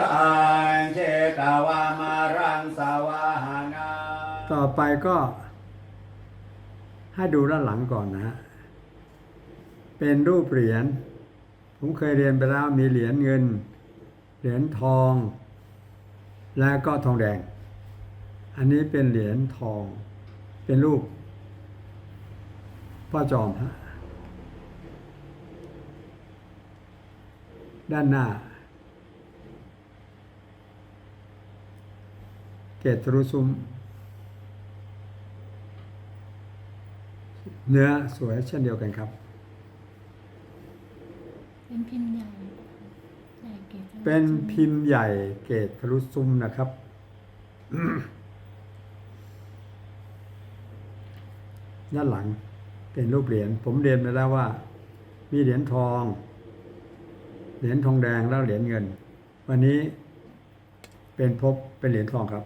ทานเจตวามารังสวาหานาต่อไปก็ ให้ดูด้านหลังก่อนนะเป็นรูปเหรียญ ผมเคยเรียนไปแล้วมีเหรียญเงิน เหรียญทอง และก็ทองแดง อันนี้เป็นเหรียญทอง เป็นรูปพ่อจอมฮะด้านหน้า เกตรุซุ้ม เนื้อสวยเช่นเดียวกันครับ เป็นพิมพ์ใหญ่ใหญ่เก๋จังเป็นพิมพ์ใหญ่เกตทะลุซุ้มนะครับ ด้านหลังเป็นรูปเหรียญ ผมเรียนไปแล้วว่า มีเหรียญทอง เหรียญทองแดงแล้วเหรียญเงิน วันนี้เป็นพบเป็นเหรียญทองครับ